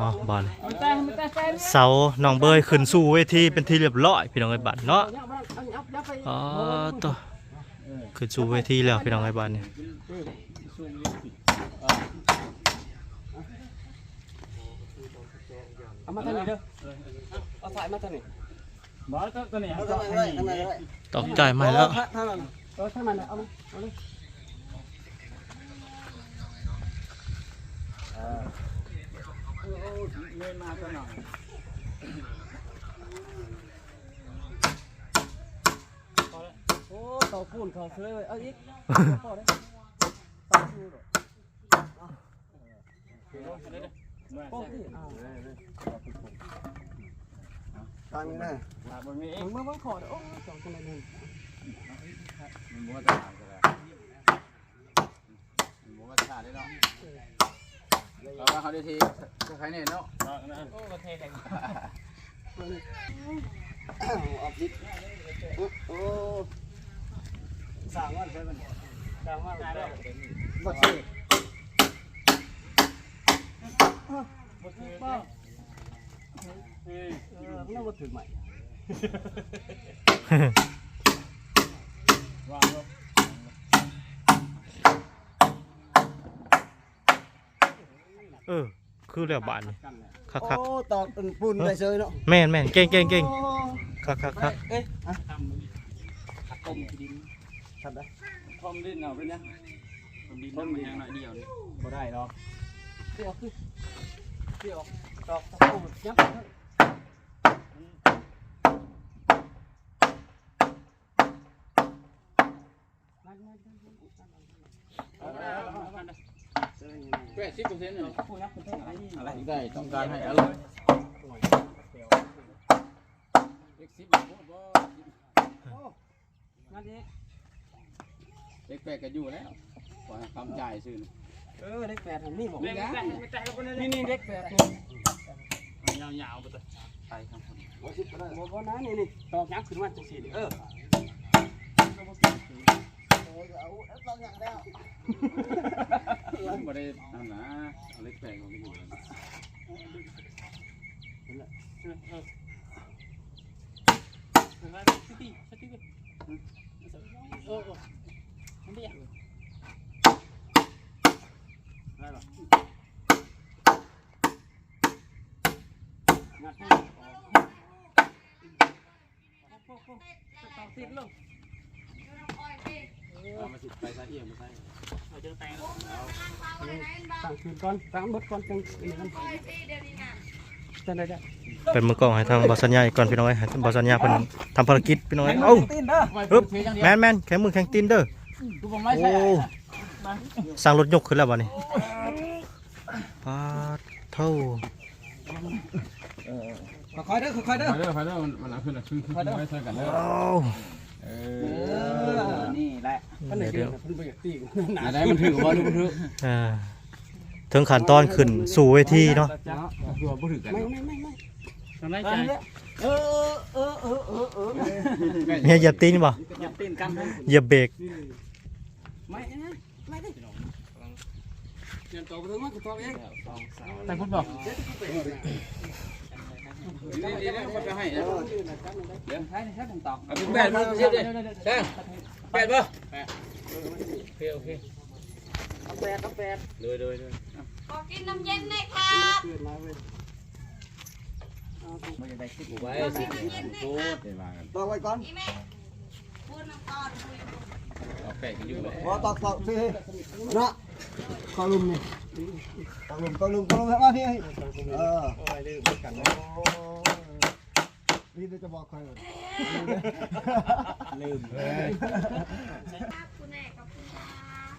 อ๋อบานเสาหนองเบยขึ้นสู่เวทีเป็นที่เรียบร้อยพี่น้องไอ้บัดเนาะอ๋อตัวขึ้นสู่เวทีแล้วพี่น้องไอ้บัดเนี่ยเอามาทางนี้เด้อเอาสายมาทางนี้บอสตัวนี้เอาเขาทางนี้ตกใจายใหม่แล้วเออทางนั้นเอาเอา เงินมาตัวหน่อยโอ้ต่อปูนเขาเสื้อเลยเอาอีกพอได้โอ้ที่อ่าทางนี้นะถามมันมีเอมึงงมาบังขอดโอ้สองคนละนึงมันบ่จะถามก็ได้มันบ่จะถามได้เนาะ เราว่าเขาได้ทีใครเนี่ยเนาะโอ้ประเทแห่งออกดิโอ้สามวันใช่ไหมสามวันแล้บักซี่บักซี่ป้าเออเราบักถือใหม่ว่างเนา เออ คือแล้วบาดนี่กันแหละคักคักโอ้ตอกเป็นปุ่นได้เชยเนาะแม่นแม่นเก่งเก่งเก่งคักคักคักเอ๊ะทำขัดต้มดินทำได้ทอมดินเอาไปเนี่ยต้มดินมันยังหน่อยเดียวนี่บ่ได้หรอกเที่ยวคือเที่ยวตอกตะปูยับ แปดสิบเปอร์เซ็นต์เนี่ยปูยับเป็นเท่าไหร่อะไรได้ต้องการให้อร่อยเล็กสิบบ่บ่นั่นเองเล็กแปดก็อยู่แล้วขอคำจ่ายซื่อเออเด็กแปดนี่บอกเล็กนะแปดนี่นี่เด็กแปดนี่ยาวๆไปเลยไปครับบ่สิบก็ได้บ่บ่นะนี่นี่ตอกยักษ์ขึ้นมาจังซี่เออ บ่ได้นั่นนะเล็กแปดก็ไม่อยู่งัดให้ติดลง เอามาสิไปซะเอียงมาใส่ตั้งคืนก่อนตั้งเบิดก่อนจังนี่นั่นจังได้ได้เป็นมือกล้องให้ทางบอสสัญญาอีกก่อนพี่น้องเอ้ยให้ทางบอสสัญญาเพิ่นทำภารกิจพี่น้องเอ้ยเอ้าตีนเด้อฮึบแม่นแม่นแข็งมือแข็งตีนเด้อกูบอกไม่โอ้ใช่สร้างรถยกขึ้นแล้วบ่นี่ปาดเท่าค่อยๆเด้อค่อยๆเด้อไปเด้อไปเด้อมันมันขึ้นขึ้นขึ้นไม่ใช่กันเด้อ เอ้าเอเอออนี่แหละท่านไหนเดี๋เดียยววเพิ่นบ่อยากตีหนาอะไรมันถือว่าดูมันถืออ่าถึงขั้นตอนขึ้นสู่เวทีเนาะดูว่าบ่ถือกันไม่ไม่ไม่ไม่ทำไรเอใจอเออเออเออเออเออเฮียเหยียบตีนบ่อย่าตีนกันเหยียบเบรกไม่นะไม่ได้เดี๋ยวต่อไปถึงมันก็ต่อเองแต่คุณบอก นี่นี่นี่เขาจะให้นะเดี๋ยวให้ให้ผมตอบเอาเป็นแปดมั้งเช็ดดิใช่แปดป่ะแปดโอเคโอเคแปดแปดเลยเลยเลยขอกินน้ำเย็นหน่อยครับเกิดมาเว้ยไม่ได้คิดไว้สิโคตรเดี๋ยวมากันตอกไว้ก่อนตอนคุยเอาแปดกันอยู่เลยพอตอกตอกสินะกอลุมนี่ กอลุมกอลุมกอลุมมาพี่เออนี่จะบอกใครลืมครับคุณแม่ขอบคุณครับ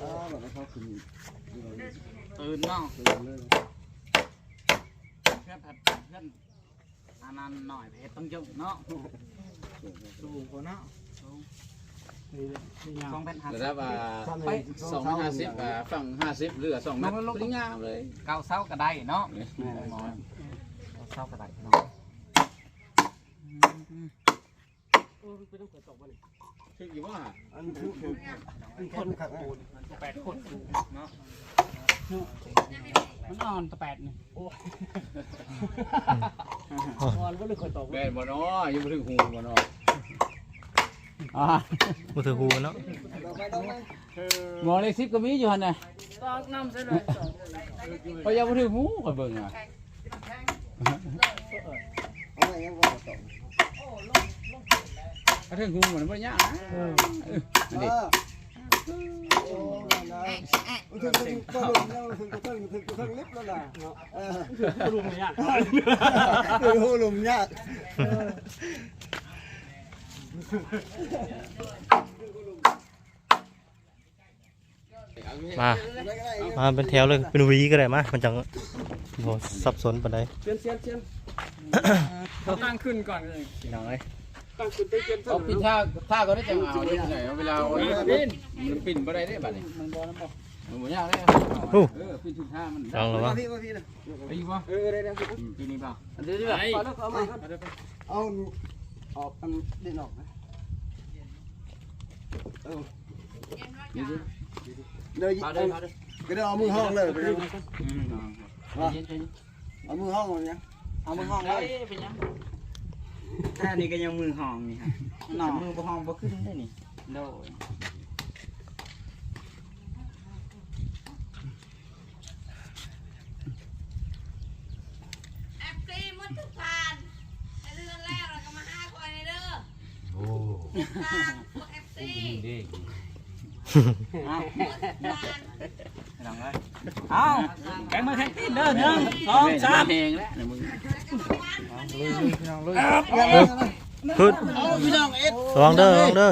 อ่าแบบให้เขาขึ้นตื่นน้องเพื่อนผัดเพื่อนอานันหน่อยเพชรต้องจุเนาะสูงกว่านะนี่นี่ยา สองแผ่นหักระดับไปสองห้าสิบฝั่งห้าสิบเหลือสองเมตรปริญญาเลยเก้าเศร้าก็ได้เนาะแม่เก้าเศร้าก็ได้เนาะโอ้ไปต้องเปิดตอกมาเลยคืออยู่ว่าอันคือคือคนขัดแปดคนเนาะมันอ่อนตะแปดนี่นอนก็เลยคอยตกแม่นบ่เนาะยังบ่ถึงหูบ่เนาะ อ่าบ่ถือหูเนาะหมอเลข10ก็มีอยู่หั่นน่ะตอกน้ำใส่เลยพยังบ่ถึงหูก็เบิ่งอะเอาไว้ยังว่าตกถ้าถึงหูมันบ่ยากนะเอออันนี้โอ้ถึงถึงก็ลงแล้วถึงก็ถึงถึงก็ถึงลิฟต์แล้วล่ะเออรุมยากถึงหูลมยาก มา มาเป็นแถวเลย เป็นหวีก็ได้มา มันจังบ่สับสนปานใดเชียนเชียนเชียนเขาตั้งขึ้นก่อนเลยพี่น้องเอ้ยตั้งขึ้นไปเชียนเอาปิดท่าท่าก็ได้จังเอาได้จังไดเวลาเอาปินมันปิ่นบ่ได้เด้บัดนี้มันบ่น้ำบ่มันบ่ยากเด้โอ้เออปิ่นถึงท่ามันลองแล้ววะพี่พี่นะไปอยู่บ่เออได้ได้ปีนี้เปล่าเดี๋ยวๆไปแล้วเอามาเอา ออกอันดินออกนะเออนี่สิเดี๋ยวพาเด้อพาเด้อก็เดี๋ยวเอามือห้องเลยไปเลยอืมว่าเอามือห้องเลยนะเอามือห้องเลยเป็นยังอันนี้ก็ยังมือห้องนี่ฮะแต่มือบ่ห้องบ่ขึ้นได้นี่โดย แอปซีมันทุกทานแต่เดือนแรกเราก็มาห้าคนในเด้อ โอ้ ทานพวกแอปซี ดี เอาทานลองเลยเอาแกงมือแข่งตีนเด้อหนึ่งสองสามแหงแล้วเนี่ยมึงขึ้นระวังเด้อระวังเด้อ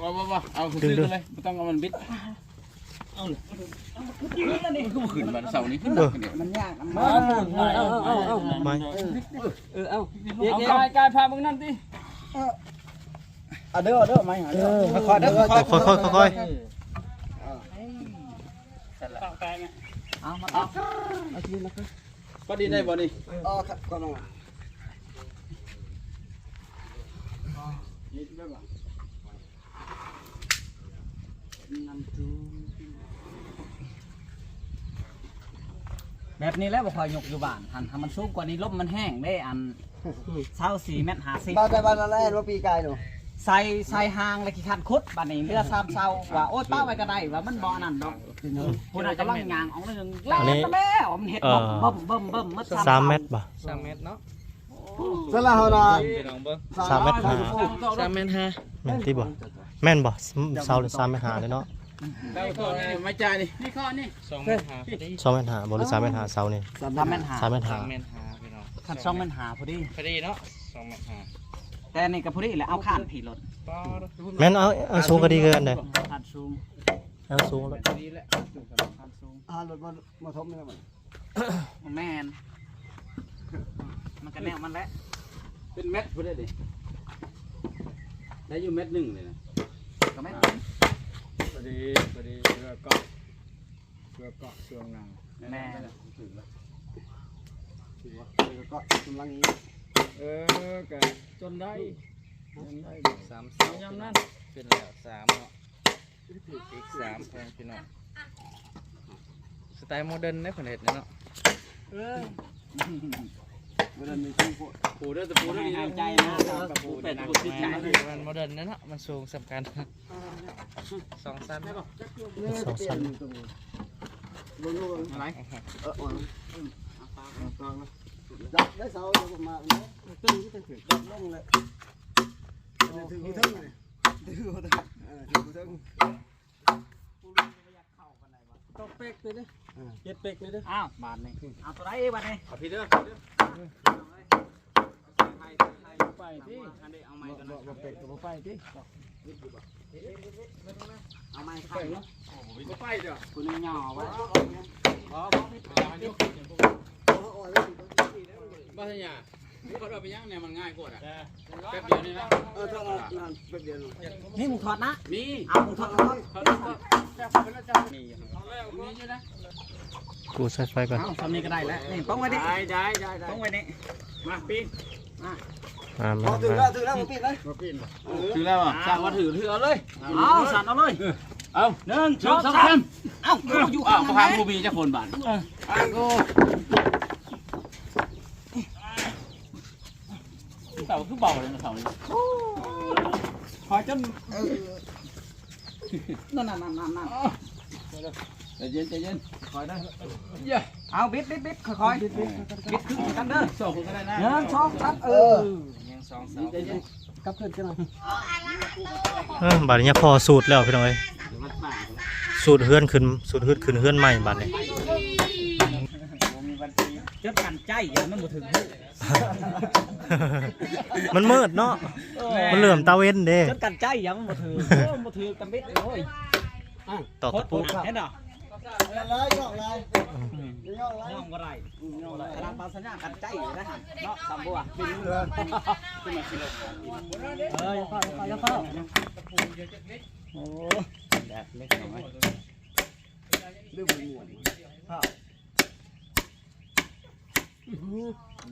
บ่บ่บ่เอาขึ้นเลยบ่ต้องเอามันบิดเอาเลย มันก็บ่ขึ้นบัดเสาร์นี้ขึ้นเดี๋ยวมันยากเอาเอาเอาเอาไม่เออเอาเอากายกายพามึงนั่นดิอะเด้อเด้อไม่หาเด้อค่อยๆเด้อค่อยๆค่อยเอากายไงเอามาเอาทีนะครับพอดีได้บ่นี่อ๋อครับก็ลงนี่ได้บ่ แบบนี้แล้วบ่ค่อยยกอยู่บ้านหันถ้ามันสูงกว่านี้ลมมันแห้งได้อันเช้า4เมตร50บ้านแต่บ้านอะไรว่าปีกายหนูใส่ใส่หางเลยขี้คันคุดบัดนี้เรือซ้ำเช้าว่าโอ๊ยป้าไว้ก็ได้ว่ามันบ่อนั่นดอกผู้นั้นกำลังยางออกนึงแล้วแล้วมันเฮ็ดบ่มบ่มบ่มบ่มๆสามเมตรบ่3เมตรเนาะสละเฮานะพี่น้องเบิ่งสามเมตรห้า3เมตรห้าแม่นที่บ่แม่นบ่เสาหรือสามเมตรห้าเลยเนาะ ได้ข้อนไม่จ่ายนี่นี่ข้อนี่สองเมตรห้าบ่หรือสามเมตรหาเสานี่3เมตรหาสามเมตรห้าคัน2เมตรหาพอดี พอดีเนาะสองเมตรหาแต่นี่ก็พอดีแหละเอาข้านผีรถป้าแม่นเอาเอาสูงก็ดีเกินเด้อข้านสูงเอาสูงแล้วดีแล้วข้านสูงอ่ารถมามาทบนี่มันแม่นมันก็แนวมันแหละเป็นเม็ดพุ่นได้ดิได้อยู่เม็ดหนึ่งเลยนะก็แม่นพ อดีพอดีเรือเกาะเรือเกาะเชืองนางแม่ถึงแล้วก็กำลังนี้เออกะจนได้จนได้สามสามยำนั่นเป็นแล้วสามเนาะอีกสามแพงพี่น้องสไตล์โมเดิร์นได้ผลเห็ดเนาะมันมีที่พวกปูเด้อตะปูเด้อให้นี่หายใจนะกับปูเป็ดปูติดใจมันโมเดิร์นเนาะมันสูงสำคัญ สองสั้นได้ป่ะสองชั้นลงลงอะไรเออจับได้เสามาเนี่ยตึ้งตึ้งจับลงเลยถึงถึงเลยถึงถึงถึงตกเป็กเลยเด้เจ็ดเป็กเลยเด้อ้าวบาทนี่เอาตัวไหนบาทนี่เอาพี่เด้อไปที่อันนี้เอาไม้กันนะบ่เป็ดบ่ไปติ เอาไม้ไข่เนาะบ่ไปเด้อคุณนี่ย่อไว้บ่ทันยานี่เขาเอาไปย่างเนี่ยมันง่ายกว่าอะแป๊บเดียวนี่นะเออถ้าเรานานแป๊บเดียวนี่มึงถอดนะมีเอามึงถอดถอดเขาต้องจับไปแล้วจับมีเอาแล้วมีอยู่นะกูใส่ไฟก่อนเอาทำนี่ก็ได้แล้วนี่ป้องไว้ดิได้ได้ได้ได้ป้องไว้นี่มาปีนอ่า พมาอถึงมาแล้วถึงแล้วบ่ปิดเลยถือแล้วอะสั่งมาถือถือเอาเลยเอาสั่นเอาเลยเอาหนึ่งหสนึ่องงสองสาสามมเอ้ากูอยู่อ้าข้าวงพานั้นผู้มีจะคนบาทอ้าวกูเต่าคือเบาเลยนะเต่านี่คอยจนนั่นนั่นนั่นนั่นนั่นใจเย็นใจเย็นคอยได้เอาบิดบิดบิดค่อยๆบิดบิดบิดขึ้นกันเด้อสองคนก็ได้นะหนึ่งสองสามเออยัง สองสามใจเย็นกลับขึ้นกันหน่อยเออบัดนี้พอสูตรแล้วพี่น้องเอ้ยสูตรเฮือนขึ้นสูตรเฮือนขึ้นเฮือนใหม่บัดนี้เจ็บกันใจอย่ามันบ่ถึงมันมืดเนาะมันเหลื่อมตาเว้นเด้เจ็บกันใจอย่ามันบ่ถึงโอ้บ่ถึงกันบิดโอ้ยตอกตะปูเห็นดอก อะไรย่องอะไรย่องอะไรย่องบ่ได้ขนาดปาสัญญากันใจอยู่นะฮะเนาะสามบัวเรือนเออย่าเข้าอย่าเข้าย่าเข้าโอ้แดดเล็กน้อยดื้อหมวนข้าว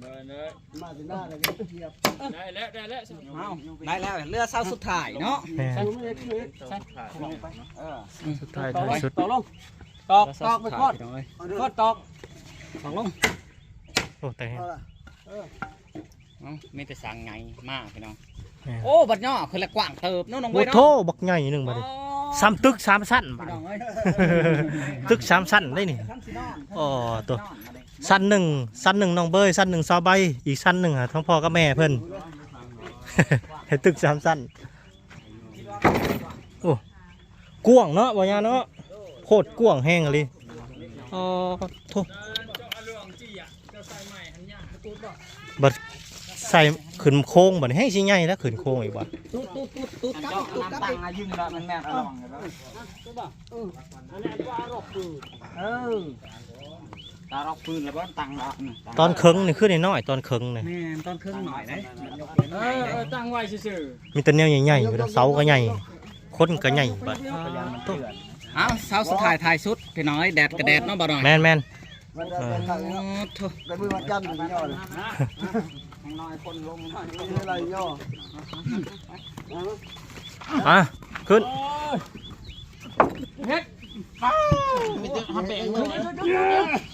ได้เลยมาถึงหน้าเลยก็เทียบได้แล้วได้แล้วเอาได้แล้วเรือเศร้าสุดท้ายเนาะแม่ไม่ได้คือเออสุดท้ายท้ายสุด ตอกลงตอกตอกไปคอดคอดตอกตอกลงโอ้แต่เอาละไม่แต่สั่งไงมากพี่น้องแม่โอ้บัดย่อคือละกว้างเติบเนาะน้องโอ้เว้ยโทเนาะบักใหญ่หนึงบัดนี้ซ้ำตึกสามสั้นบัพี่ดน้อนี้งเอ้ยตึกสามสั้นได้นี่ท่านสินอนอ๋อตัวสั้นหนึ่งสั้นหนึ่งน้องเบยสั้นหนึ่งซาวใบอีกสั้นหนึ่งอะทั้งพ่อกับแม่เพิ่นเห็นตึกสามสั้นโอ้กวางเนาะวายาเนาะ โคตรกวางแห้งเลยอ๋อโทบัดใส่ขึ้นโค้งบัดให้สิใหญ่แล้วขึ้นโค้งอีกบัดตุ๊ดตุ๊ดตุ๊ดตุ๊ดกับตุ๊ดกับตังอายึงละมันแม่ระวังกันเออตาเราปืนแล้วบ้านตังละตอนเคิงนี่ขึ้นน้อยๆตอนเคิงนี่แม่ตอนครึ่งหน่อยได้เออเออตั้งไว้ซื่อมีแต่แนวใหญ่ๆอยู่แล้วเสาก็ใหญ่คนก็ใหญ่บัดเอาเช้าสุดท้ายท้ายสุดพี่น้อยแดดกระแดดเนาะบ่หน่อยแม่นแม่นมันจะเป็นข้าวเนาะโถ่แต่มือมันจันทร์มันย่อเลยน้อยคนลงน้อยไม่ใช่อะไรย่ออะขึ้นมีแต่ทำแบ่งมือ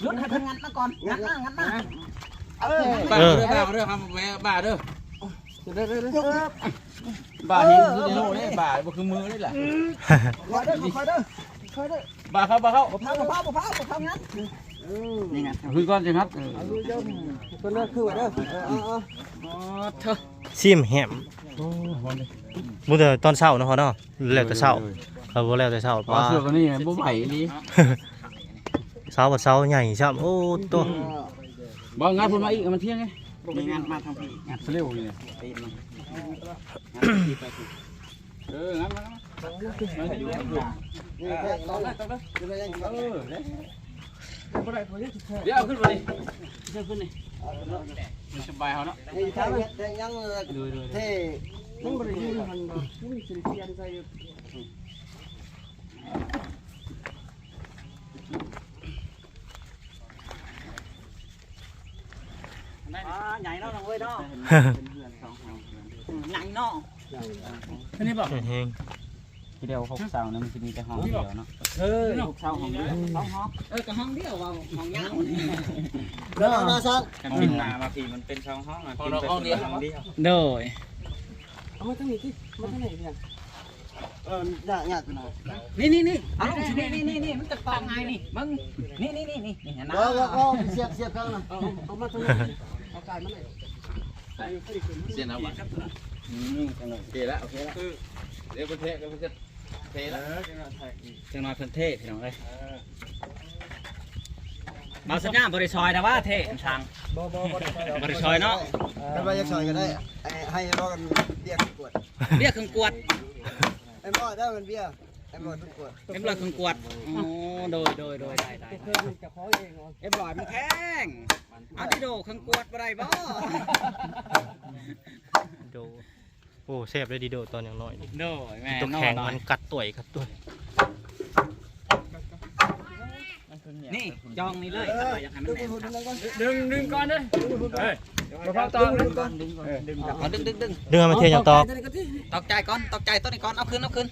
หยุดให้เพิ่นงัดมาก่อนงัดมางัดมาบ้าเด้อบ้าเด้อทำแม่บ้าเด้อบ้าหินคือโน่เนี่ยบ้าบ่คือมือนี่แหละคอยเด้อคอยเด้อ คอยเด้อบ้าเข้าบ้าเข้าบ่พาบ่พาบ่พาบ่พางัดนี่ไงคือก้อนใช่ครับเอาดูเจ้าคนเด้อคือว่าเด้อเออเอออ๋อเถอะซิมแหมมูแต่ตอนเช้าเนาะเนาะแล้วแต่เช้าเขาบ่แล้วแต่เช้าปปลาเสือกันนี่บ่ไหวนี่เช้าบัดเช้าใหญ่ซ้ํโอ้ตัวบ่งานพุ่นมาอีกมันเที่ยงไงมีงานมาทางพี่งานเร็วนี่ตีนเอ องานมามาอยู่อยู่นี่แค่ตอนแรกตอนแรกจะได้ยังไงเออเดี๋ยวขึ้นไปเดี๋ยวขึ้นนี่สบายเขาเนาะนี่ทางเฮ็ดแต่ยังเท่มันบ่ได้ยืนมันบ่มีสิเสียนใส่อ่าใหญ่เนาะน้องเว้ยเนาะใหญ่เนาะ อันนี้บอกแห้งทีเดียวหกเสาเนี่ยมันจะมีแต่ห้องเดียวเนาะเออหกเสาห้องเดียวสองห้องเออก็ห้องเดียวว่าห้องยาวเด้อมาซักกันปินนามาพี่มันเป็นช่องห้องอะกินไปห้องเดียวห้องเดียวโดยเอามาทางนี้สิมาทางนี้เพียงเออยากยากหน่อยนี่นี่นี่เอาลงสินี่นี่นี่นี่มันจะตองไงนี่มึงนี่นี่นี่นี่นี่นะเดี๋ยวเอาเสียบเสียบข้างน่ะเอาเอามาทางนี้เอาไก่มาเลยเสียนเอาไว้ อืมโอเคแล้วโอเคแล้วเดี๋ยวประเทศเดี๋ยวประเทศเทแล้วจังหน่อยเพิ่นเทพี่น้องเอ้ยมาสัญญาณบริซอยนะว่าเทช่างบ่บ่บ่ได้บริซอยเนาะแล้วไปยังซอยก็ได้ให้รอกันเบียร์กวดเรียกเครื่องกวดไอ้หม้อได้มันเบียร์ไอ้หม้อทุกกวดเรียบร้อยเครื่องกวดโอ้โดยโดยโดยได้ได้เคยมันจะขอเองเหรอเรียบร้อยมันแข็งเอาที่โดเครื่องกวดบ่ได้บ่ โด โอ้แซ่บเลยดีโดตอนอย่างน้อยนี่โดยแม่ตัวนอแข็งหน่อมัยนกัดต่วยกัดต่วยนี่จองนี่เลยถ้าอยากให้มันดึงแน่นหุ่นนั่นก่อนดึงดึงก่อนเด้อเฮ้ยมาพร้อมต่อดึงก่อนเอาดึงดึงดึงเรื่องมาเทียนอย่างตอกตอกใจก่อนตอกใจตัวนี้ก่อนเอาขึ้นเอาขึ้น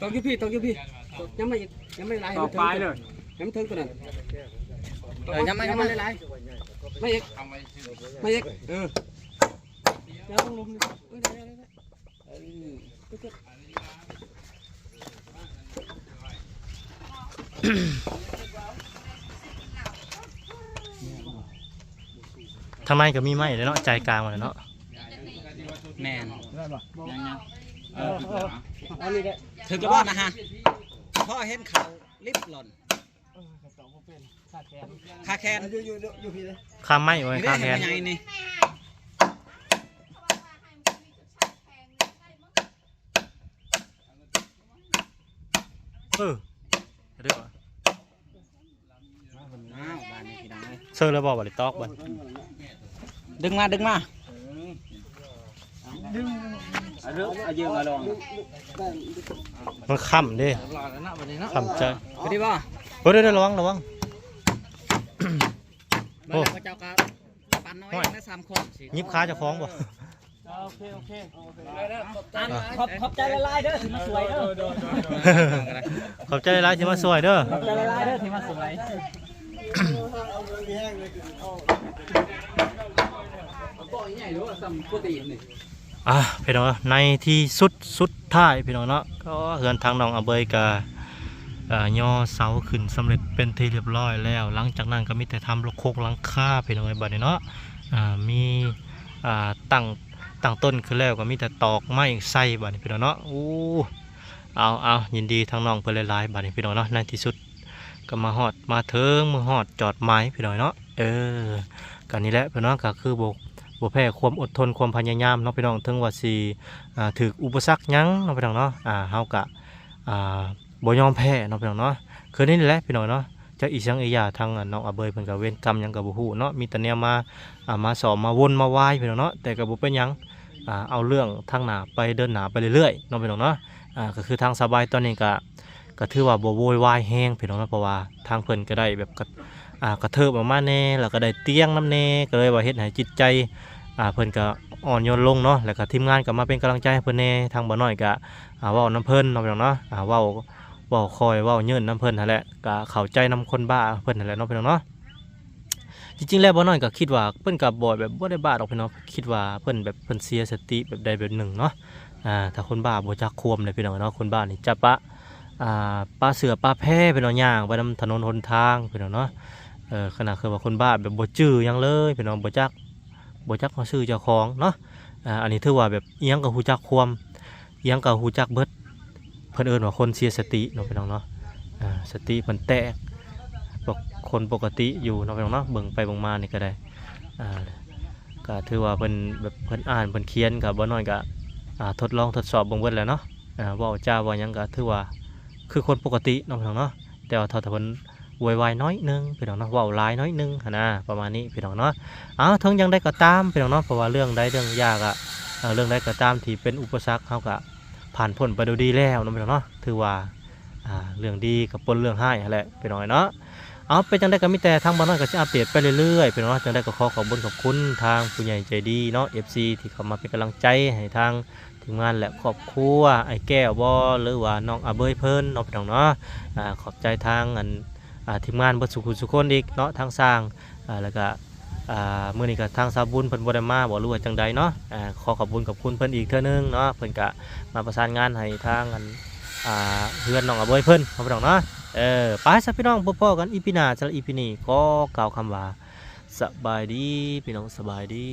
ต้องอยู่พี่ต้องอยู่พี่ยังไม่ยังไม่ไล่ต่อไปเลยยังไม่ถึงตัวนั้นเออยังไม่ยังไม่ได้ไล่ไม่อีกไม่อีกเออ แล้วลงลงเออได้ได้ได้ทางในก็มีไม้เลยเนาะใจกลางมันเนาะแม่นเอออันนี้ได้ถึงจะว่านะฮะพ่อเห็นเขาลิฟต์หล่นคาแคนอยู่อยู่อยู่พี่เลยข้ามไม้ไว้นี่ได้ข้ามแทเห็น น ยังไงนี่ เออเดี๋ยวอ้าวบ้านนี้พี่น้องเอ้ยเซิร์ฟแล้วบอกว่าได้ตอกบ่ดึงมาดึงมาเอาเรื่องเอาเยอะมาลองมันค่ำเด้รอแล้วเนาะวันนี้เนาะค่ำใจพอดีป่ะเฮ้ยเดี๋ยวเดี๋ยวระวังระวังบ้านเราก็เจ้าก็ปันน้อยนะสามคนยิบขาเจะฟ้าของบ่ อันขอบขอบใจละลายเด้อถึงมาสวยเด้อขอบใจหลายๆที่มาสวยเด้อขอบใจละลายเด้อถึงมาสวยอะพี่น้องในที่สุดสุดท้ายพี่น้องเนาะก็เฮือนทางน้องอเบยกะอ่าย่อเสาขึ้นสำเร็จเป็นที่เรียบร้อยแล้ว หลังจากนั้นก็มีแต่ทำลูกโคกหลังคาพี่น้องไอ้บัดนี้เนาะอ่ามีอ่าตั้ง ตั้งต้นขึ้นแล้วก็มีแต่ตอกไม้ใส่บัดนี้พี่น้องเนาะอู้เอาเอายินดีทางน้องเพิ่นหลายๆบัดนี้พี่น้องเนาะในที่สุดก็มาฮอดมาเถึงมือฮอดจอดไม้พี่น้องเนาะเออกันนี้แหละพี่น้องก็คือบกบ่แพ้ความอดทนความพยายามเนาะพี่น้องถึงว่าสิอ่าถึกอุปสรรคยั้งเนาะพี่น้องเนาะอ่าเฮากะอ่าบ่ยอมแพ้เนาะพี่น้องเนาะคือนี่แหละพี่น้องเนาะจะอีสังอียาทางน้องอาเบยเพิ่นก็เวรกรรมยังก็บ่ฮู้เนาะมีแต่แนวมาอ่ามาสอบมาวนมาไหว้พี่น้องเนาะแต่ก็บ่เป็นยัง เอาเรื่องทางหนาไปเดินหนาไปเรื่อยๆเนาะพี่น้องเนาะอ่าก็คือทางสบายตอนนี้ก็ก็ถือว่าบ่โวยวายแฮงพี่น้องเนาะเพราะว่าทางเพิ่นก็ได้แบบกระอ่ากระเทิบออกมาแน่แล้วก็ได้เตียงน้ำแน่ก็เลยว่าเฮ็ดให้จิตใจอ่าเพิ่นก็อ่อนโยนลงเนาะแล้วก็ทีมงานก็มาเป็นกำลังใจให้เพิ่นแน่ทางบ่น้อยก็อ่าเว้าน้ำเพิ่นเนาะพี่น้องเนาะอ่าว้าเว้าคอยว้าเยินน้ำเพิ่นนั่นแหละก็เข้าใจน้ำคนบ้าเพิ่นนั่นแหละเนาะพี่น้องเนาะ จริงๆแล้วบ่น้อยก็คิดว่าเพิ่นก็บ่แบบบ่ได้บาดออกพี่น้องคิดว่าเพิ่นแบบเพิ่นเสียสติแบบใดแบบหนึ่งเนาะอ่าถ้าคนบ้าบ่จักควมเลยพี่น้องเนาะคนบ้านี่จะปะอ่าปลาเสือปลาแพร่พี่น้องย่างไปนำถนนหนทางพี่น้องเนาะเออขนาดคือว่าคนบ้าแบบบ่จื้อยังเลยพี่น้องบ่จักบ่จักเขาซื้อเจ้าของเนาะอ่าอันนี้ถือว่าแบบเอียงกับหูจักความเอียงกับหูจักเบิดเพิ่นเอิ้นว่าคนเสียสติเนาะพี่น้องเนาะอ่าสติมันแตก คนปกติอยู่เนาะพี่น้องเนาะเบิ่งไปเบิ่งมานี่ก็ได้อ่าก็ถือว่าเพิ่นแบบเพิ่นอ่านเพิ่นเขียนก็บ่น้อยก็อ่าทดลองทดสอบเบิ่งเบิดแล้วเนาะอ่าเว้าจ้าว้าหยังก็ถือว่าคือคนปกติเนาะพี่น้องเนาะแต่ว่าถ้าเพิ่นวยวายน้อยนึงพี่น้องเนาะว้าหลายน้อยนึงนะประมาณนี้พี่น้องเนาะเอาถึงยังได้ก็ตามพี่น้องเนาะเพราะว่าเรื่องใดเรื่องยากอะเรื่องใดก็ตามที่เป็นอุปสรรคเขาก็ผ่านพ้นไปดูดีแล้วนาะพี่น้องเนาะถือว่าเรื่องดีกับปนเรื่องให้แหละพี่น้องเนาะ เอาเป็นจังได้ก็มีแต่ทางบ้านน้อยก็จะอัปเดตไปเรื่อยๆพี่น้องเนาะจังได้ก็ขอขอบคุญขอบคุณทางผู้ใหญ่ใจดีเนาะ FC ที่เข้ามาเป็นกำลังใจให้ทางทีมงานและครอบครัวไอ้แก้วบอหรือว่าน้องอาเบยเพิ่นเนาะพี่น้องเนาะอ่าขอบใจทางอันอ่าทีมงานเบิดสุขุสุขคนอีกเนาะทางสร้างอ่าแล้วก็อ่ามื้อนี้ก็ทางสาบุญเพิ่นบ่ได้มาบ่รู้ว่าจังใดเนาะอ่าขอขอบคุณขอบคุณเพิ่นอีกเทื่อนึงเนาะเพิ่นก็มาประสานงานให้ทางอันอ่าเพื่อนน้องอาเบยเพิ่นเอาไปดอกเนาะ เออไปซะพี่น้องพบๆกันอีพีหน้าสำหรับอีพีนี้ก็กล่าวคำว่าสบายดีพี่น้องสบายดี